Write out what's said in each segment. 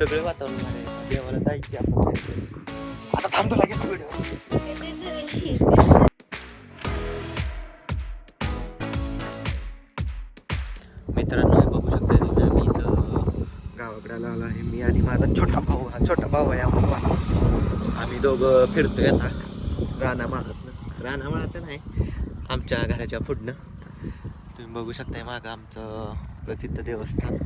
सगळं वातावरण आहे. देवाला जायचे आपण आता थांबतो लागेल व्हिडिओ मित्रांनो हे बघू शकता तुम्ही आम्ही इथं गावाकडे आलो आहे. मी आणि माझा छोटा भाऊ हा छोटा भाऊ आहे आम्हाला आम्ही दोघं फिरतोय आता रानामाळातनं. रानामाळात नाही आमच्या घराच्या पुढनं. तुम्ही बघू शकताय मागं आमचं प्रसिद्ध देवस्थान.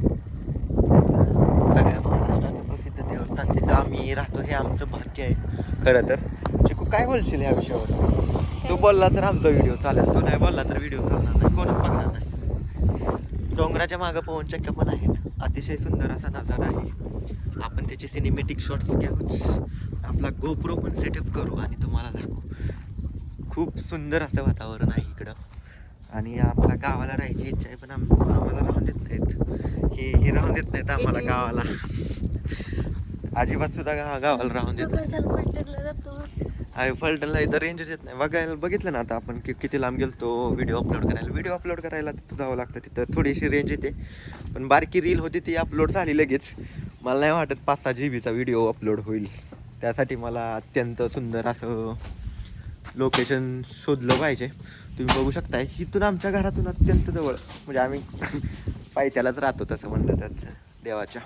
सगळ्या महाराष्ट्राचं प्रसिद्ध देवस्थान तिथं आम्ही राहतो. हे आमचं भाग्य आहे. खरं तर. चिकू काय बोलशील या विषयावर? तू बोलला तर आमचा व्हिडिओ चालेल. तू नाही बोलला तर व्हिडिओ चालणार नाही. कोणच बघणार नाही. डोंगराच्या मागं पवन चक्क्या पण आहेत. अतिशय सुंदर असा नजारा आहे. आपण त्याचे सिनेमॅटिक शॉट्स घेऊन आपला गोप्रो पण सेटअप करू आणि तुम्हाला दाखवू. खूप सुंदर असं वातावरण आहे इकडं. आणि आम्हाला गावाला राहायची इच्छा आहे पण आम आम्हाला राहून देत नाहीत. हे हे राहून देत नाहीत आम्हाला गावाला. अजिबात सुद्धा गावाला राहून देत. अरे फलटणला इथं रेंजच येत नाही. बघायला बघितलं ना आता आपण कि किती लांब गेलतो व्हिडिओ अपलोड करायला. व्हिडिओ अपलोड करायला तिथं जावं लागतं. तिथं थोडीशी रेंज येते. पण बारकी रील होती ती अपलोड झाली लगेच. मला नाही वाटत पाच सहा जी बीचा व्हिडिओ अपलोड होईल. त्यासाठी मला अत्यंत सुंदर असं लोकेशन शोधलं पाहिजे. तुम्ही बघू शकताय इथून आमच्या घरातून अत्यंत जवळ. म्हणजे आम्ही पायथ्यालाच राहतो तसं म्हणलं त्याचं देवाच्या.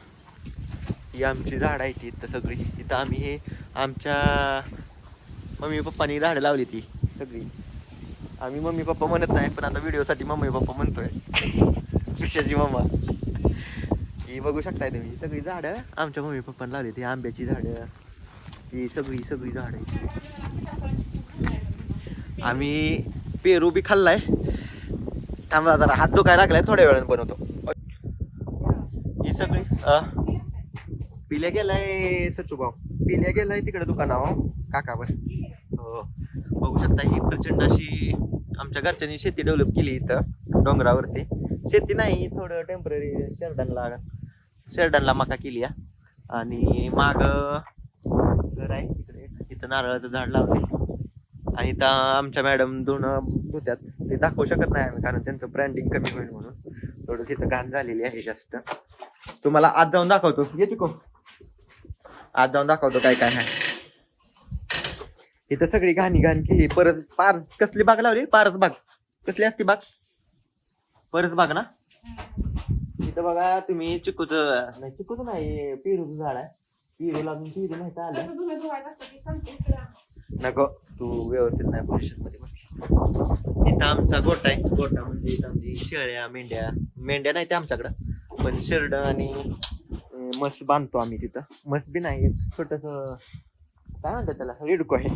ही आमची झाडं आहेत इथं सगळी. इथं आम्ही हे आमच्या मम्मी पप्पानी झाडं लावली ती सगळी. आम्ही मम्मी पप्पा म्हणत नाही पण आता व्हिडिओसाठी मम्मी पप्पा म्हणतोय. विषयाची मम्मा. ही बघू शकताय तुम्ही ही सगळी झाडं आमच्या मम्मी पप्पाने लावली ती आंब्याची झाडं. ही सगळी सगळी झाडं आहेत. आम्ही पेरू बी खाल्लाय. थांबा जरा हात दुखायला लागलाय थोड्या वेळाने बनवतो. ही सगळी अ, पिल्या गेलाय सचूभाऊ पिल्या गेलाय तिकडे दुकानावर. काकावर हो. बघू शकता ही प्रचंड अशी आमच्या घरच्यांनी शेती डेव्हलप केली इथं डोंगरावरती. शेती नाही थोडं टेंपररी शेरडनला शेरडनला मका केली आहे आणि माग घर आहे तिकडे इथं नारळाचं झाड लावले आणि त्या आमच्या मॅडम दोन धुत्यात ते दाखवू शकत नाही आम्ही कारण त्यांचं ब्रँडिंग कमी होईल म्हणून. थोडं तिथं घाण झालेली आहे जास्त. तुम्हाला आज जाऊन दाखवतो. येते को आज जाऊन दाखवतो काय काय आहे इथं सगळी घाणी घाण केली. परत पार कसली बाग लावली? पारस बाग. कसली असती बाग? परस बाग ना? इथं बघा तुम्ही चिकूच नाही चिकूच नाही पेरूचं झाड आहे. पेरू लागून पेरू नाही आलं. नको तू व्यवस्थित नाही पोझिशनमध्ये बस. इथं आमचा गोटा आहे. गोटा म्हणजे इथं आमची शेळ्या मेंढ्या मेंढ्या नाही त्या आमच्याकडं. पण शेरड आणि अं, म्हस बांधतो आम्ही तिथं. म्हस बी नाही एक छोटस काय म्हणतात त्याला? रेडको आहे.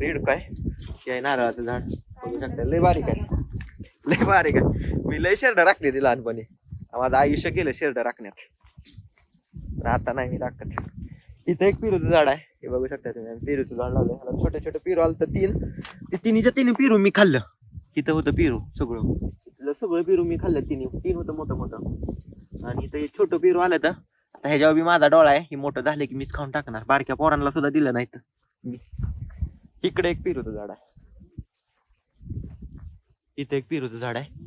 रेडको आहे. हे आहे नारळाचं झाड. बघू शकता लय बारीक आहे. लय बारीक आहे. मी लय शेरडा राखली ती लहानपणी. माझं आयुष्य गेलं शेरडा राखण्यात. आता नाही मी राखत. इथं एक पिरूचं झाड आहे. हे बघू शकता तुम्ही पेरूचं झाड लावलं ह्याला छोटे छोटे पेरू आलं तर तीन. ते तिन्हीच्या तिन्ही पेरू मी खाल्लं. इथं होतं पेरू सगळं. तिथलं सगळं पेरू मी खाल्लं तिन्ही. तीन होतं मोठं मोठं. आणि इथं हे छोटं पेरू आलं तर आता ह्याच्यावर बी माझा डोळा आहे. हे मोठं झालं की मीच खाऊन टाकणार. बारक्या पोरांना सुद्धा दिलं नाही तर इकडे एक पेरूचं झाड आहे. इथं एक पेरूचं झाड आहे.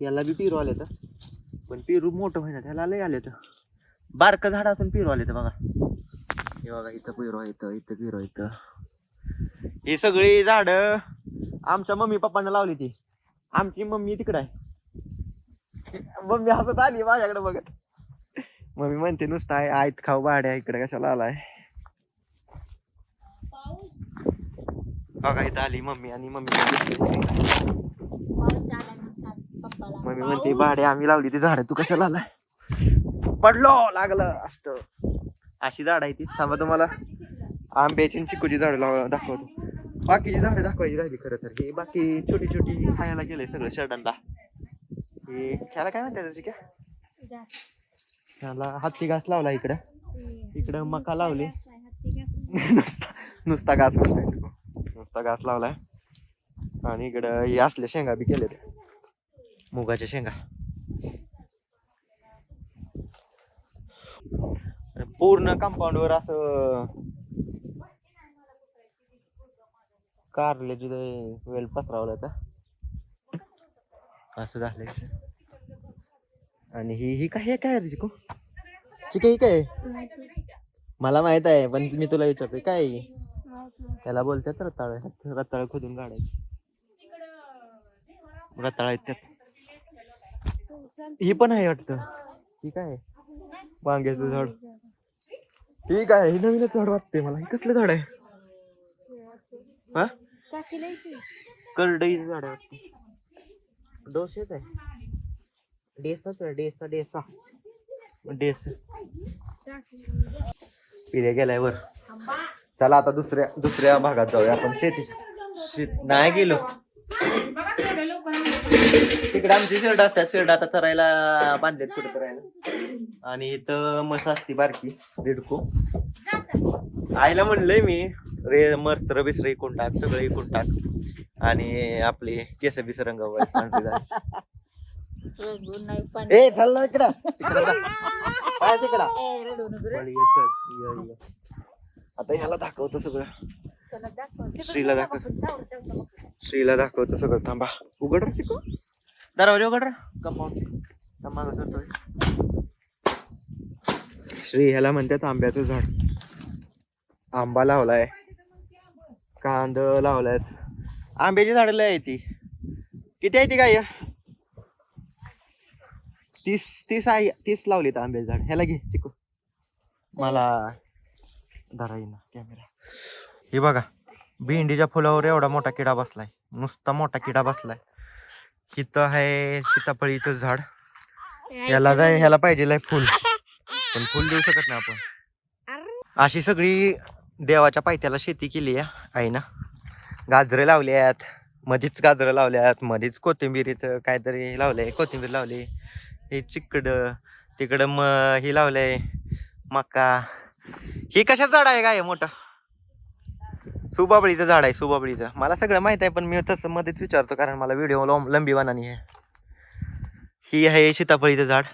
याला बी पेरू आले तर. पण पेरू मोठं होईना त्याला लय आले तर. बारकं झाड असून पेरू आले तर बघा. हे बघा इथं पिरो इथं इथं पिरो इथं ही सगळी झाड आमच्या मम्मी पप्पांना लावली ती. आमची मम्मी तिकडे आहे. मम्मी हसत आली माझ्याकडे बघत. मम्मी म्हणते नुसतं आहे आयत खाऊ बाड्या इकडे कशाला आलाय? बघा इथं आली मम्मी आणि मम्मी मम्मी म्हणते भाड्या आम्ही लावली ती झाड. तू कशाला आलाय? पडलो लागलं असत. अशी झाड आहे ती. थांबा तुम्हाला. आंब्याची आणि चिकूची झाडं लाव दाखवतो. बाकीची झाडं दाखवायची राहिली खरं तर. हे बाकी छोटी छोटी खायला गेले सगळं शर्टांना हे ह्याला काय म्हणतात त्याची काय ह्याला हत्ती घास लावला इकडं. इकडं मका लावली. नुसता नुसता घास म्हणतोय नुसता घास लावलाय. आणि इकडं हे असल्या शेंगा बी केलेत. मुगाच्या शेंगा. पूर्ण कंपाऊंडवर असं कारल्याची ते वेल पसरावला होता. असं झालंय. आणि ही ही काय काय रे चिकू? चिके ही काय? मला माहीत आहे पण मी तुला विचारतोय काय त्याला बोलतात रताळ रताळ खोदून काढायची. रताळ आहेत त्यात. ही पण आहे वाटतं. ही काय? आहे? वांग्याचं झाड. ठीक काय आहे? ही नवीनच झाड वाटते मला. हे कसलं झाड आहे? हा? करडईचं झाड आहे वाटतं. डोसेच आहे. डेसाच आहे डेसा डेसा. डेस. पिढ्या गेलाय वर. चला आता दुसऱ्या दुसऱ्या भागात जाऊया. आपण शेती शेत नाही गेलो. बघा केवढ्या लोकांना तिकडे आमची शेड असतात. शेड आता चरायला बांधलेत कुठे करायला आणि इथं मस असती बारकी दिडको आईला म्हणलंय मी रे मस्त्र बिस्त्र इकून टाक सगळं इकून टाक. आणि आपले केस बिस रंगावर. ए इकडं. काय तिकडं. आता ह्याला दाखवतो सगळं. श्रीला दाखव. श्रीला दाखवतो सगळं. थांबा. उघड रे चिकू दरवाजा उघड रे. कंपाऊंड करतोय श्री ह्याला म्हणतात आंब्याचं झाड. आंबा लावलाय. कांद लावलायत. आंब्याची झाडं लय ती. किती आहे ती काय तीस तीस आहे. तीस लावलीत आंब्याची झाड. ह्याला घे चिकू मला धरा येईना कॅमेरा. हे बघा. भेंडीच्या फुलावर एवढा मोठा किडा बसलाय. नुसता मोठा किडा बसलाय. इथं आहे सीताफळीचं झाड. याला जाय ह्याला पाहिजे फुल. पण फुल देऊ शकत नाही आपण. अशी सगळी देवाच्या पायथ्याला शेती केली आहे आईना. गाजरं लावले आहेत मधीच गाजरं लावल्यात मधीच कोथिंबिरीचं काहीतरी लावलंय कोथिंबीर लावली हे चिकड तिकडं म हे लावलंय मका. हे कशा झाड आहे काय मोठं? सुबाबळीचं झाड आहे सुबाबळीचं. मला सगळं माहीत आहे पण मी तसं मध्येच विचारतो कारण मला व्हिडिओ लंबी बनानी आहे. ही आहे सीताफळीचं झाड.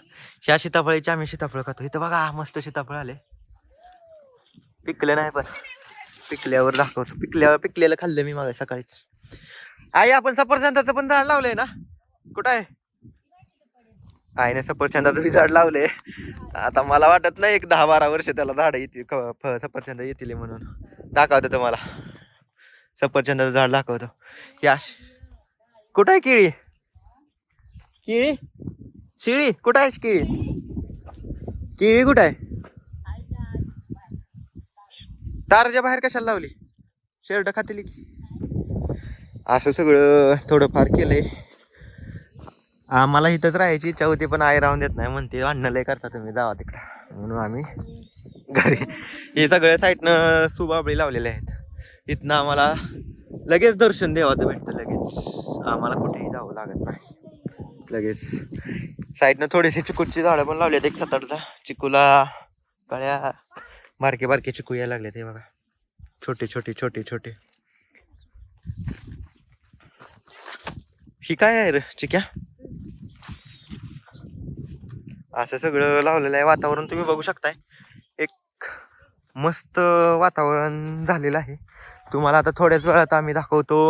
ह्या सीताफळीची आम्ही सीताफळ खातो. इथं बघा मस्त सीताफळ आले. पिकले नाही पण. पिकल्यावर दाखवतो. पिकल्यावर पिकलेलं खाल्लं मी मागे सकाळीच. आई आपण सफरचंदाचं पण झाड लावलंय ना? कुठं आहे? आईने सफरचंदाचं बी झाड लावले. आता मला वाटत नाही एक दहा बारा वर्ष त्याला झाड येतील फ- सफरचंद येतील म्हणून. दाखवतो तुम्हाला. सफरचंदाचं झाड दाखवतो. याश. कुठं आहे केळी? केळी? शिळी? कुठं आहे केळी? केळी कुठं आहे? ताराच्या बाहेर कशाला लावली? शेरड खातील की? असं सगळं थोडंफार केलंय. आम्हाला इथंच राहायची इच्छा होती पण आई राहून देत नाही म्हणते अन्न लय करता तुम्ही जावा तिकडं. म्हणून आम्ही घरी हे सगळ्या साईडनं सुबाबळी लावलेले आहेत. इथनं आम्हाला लगेच दर्शन देवाचं भेटतं लगेच. आम्हाला कुठेही जावं लागत नाही. लगेच. साईडनं थोडेसे चिकूची झाडं पण लावली आहेत एक सात आठला चिकूला कळ्या बारके बारके चिकू यायला लागले ते बघा. छोटे छोटे छोटे छोटे. ही काय आहे रे चिक्या? असं सगळं लावलेलं आहे वातावरण तुम्ही बघू शकताय. एक मस्त वातावरण झालेलं आहे. तुम्हाला आता थोड्याच वेळात आम्ही दाखवतो.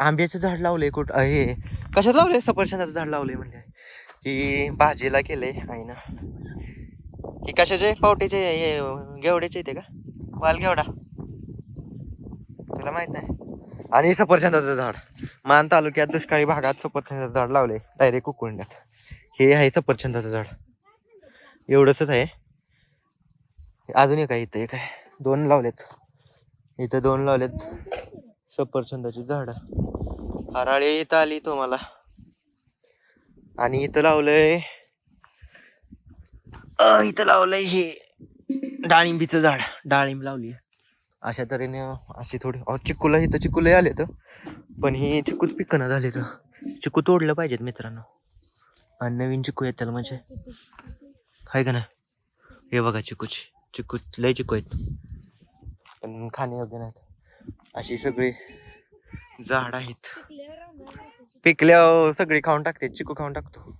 आंब्याचं झाड लावलंय कुठं हे कशात लावलंय? सफरचंदाचं झाड लावलंय म्हणजे ही भाजीला केलंय आईनं ही कशाचे? पावटेचे हे गेवड्याचे येते का? वाल गेवडा तुला माहीत नाही. आणि सफरचंदाचं झाड. मान तालुक्यात दुष्काळी भागात सफरचंदाचं झाड लावले डायरेक्ट कुकुंड्यात हे आहे सफरचंदाचं झाड. एवढंच आहे. अजून एक आहे इथं एक आहे. दोन लावलेत. इथं दोन लावलेत सफरचंदाची झाड. हराळी इथं आली तुम्हाला. आणि इथं लावलंय इथं लावलंय हे डाळिंबीचं झाड. डाळिंब लावली अशा तऱ्हेने अशी थोडी अहो चिकूला इथं चिकूला आले तर पण हे चिकूत पिकणं झाले तर चिकू तोडलं पाहिजेत मित्रांनो. आणि नवीन चिकू आहेत त्याला म्हणजे. काय का नाही? हे बघा चिकूची चिकू लय चिकू आहेत. पण खाणे योग्य नाहीत. अशी सगळी झाड आहेत. पिकल्यावर हो, सगळी खाऊन टाकते. चिकू खाऊन टाकतो.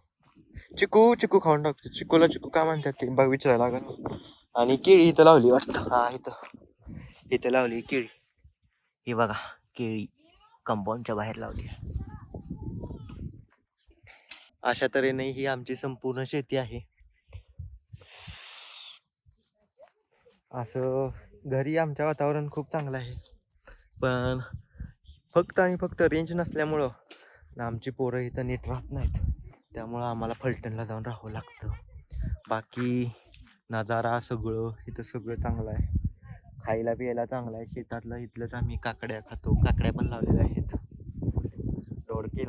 चिकू चिकू खाऊन टाकतो. चिकूला चिकू का म्हणतात ते? बघ विचारायला लागल. आणि केळी इथं लावली वाटतं. हा इथं. इथं लावली केळी. ही बघा केळी कंपाऊंडच्या बाहेर लावली अशा तऱ्हेने ही आमची संपूर्ण शेती आहे. असं घरी आमच्या वातावरण खूप चांगलं आहे. पण फक्त आणि फक्त रेंज नसल्यामुळं आमची पोरं इथं नीट राहत नाहीत. त्यामुळं आम्हाला फलटणला जाऊन राहावं लागतं. बाकी नजारा सगळं इथं सगळं चांगलं आहे. खायला प्यायला चांगलं आहे. शेतातलं इथलंच आम्ही काकड्या खातो. काकड्या पण लावलेल्या आहेत.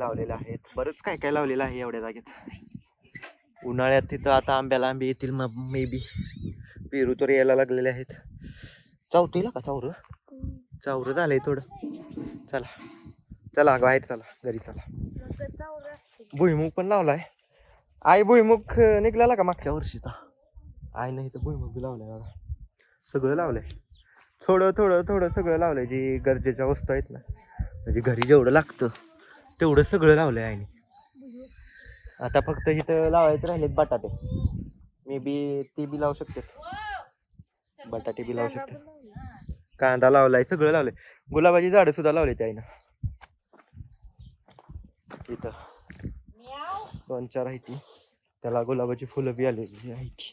दोडके लावलेले आहेत. बरंच काय काय लावलेलं आहे एवढ्या जागेत? उन्हाळ्यात तिथं आता आंब्याला आंबे येतील मग मे बी पेरू तर यायला लागलेले आहेत. चावतो येईल का चावरं? चावरं झालंय थोडं. चला. चला बाहेर चला. घरी चला. भुईमुग पण लावलाय. आई भुईमुग अं, निघाला का मागच्या वर्षीचा आई नाही तर भुईमुग बी लावलाय बघा. सगळं लावलंय. थोडं थोडं थोडं सगळं लावलंय. जी गरजेच्या वस्तू आहेत ना. म्हणजे घरी जेवढं लागतं तेवढं सगळं लावलंय आईने. आता फक्त इथं लावायचं राहिलेत बटाटे. मे बी ते बी लावू शकते. बटाटे बी लावू शकतात कांदा लावलाय सगळं लावलंय. गुलाबाची झाडं सुद्धा लावली आईनं. इथं. दोन चार आहे ती. त्याला गुलाबाची फुलं बी आलेली आहे ती हा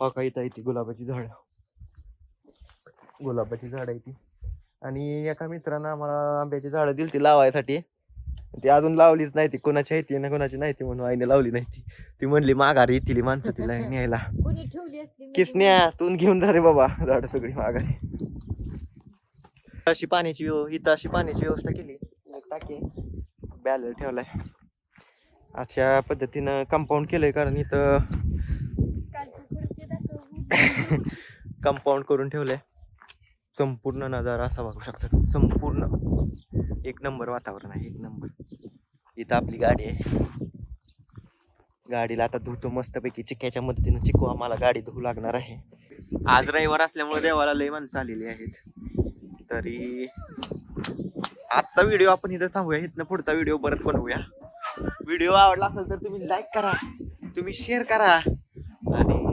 हो का इथं आहे ती गुलाबाची झाडं. गुलाबाची झाड आहे ती. आणि एका मित्रानं आम्हाला आंब्याची झाडं दिली ती लावायसाठी. ती अजून लावलीच नाही ती. कोणाची आहे ती ना कोणाची नाही ती म्हणून आईने लावली नाही ती. ती म्हणली माघारी येतील माणसं तिला न्यायला. कोणी ठेवली असली मी किसन्या तू घेऊन जा रे बाबा झाड सगळी माघारी. अशी पाण्याची इथं अशी पाण्याची व्यवस्था केली. टाकी बॅलर ठेवलाय. अशा पद्धतीनं कंपाऊंड केलंय कारण इथं. कंपाऊंड करून ठेवलंय. संपूर्ण नजारा असा बघू शकता संपूर्ण. एक नंबर वातावरण आहे एक नंबर. इथं आपली गाडी आहे. गाडीला आता धुतो मस्तपैकी. चिक्क्याच्या मदतीनं चिकू आम्हाला गाडी धुवू लागणार आहे. आज रविवार असल्यामुळे देवाला लय माणसं आलेली आहेत. तरी आजचा व्हिडिओ आपण इथं सांगूया इथनं पुढचा व्हिडिओ परत बनवूया. व्हिडिओ आवडला असेल तर तुम्ही लाईक करा. तुम्ही शेअर करा. आणि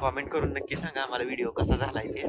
कॉमेंट करून नक्की सांगा आम्हाला व्हिडिओ कसा झालाय ते.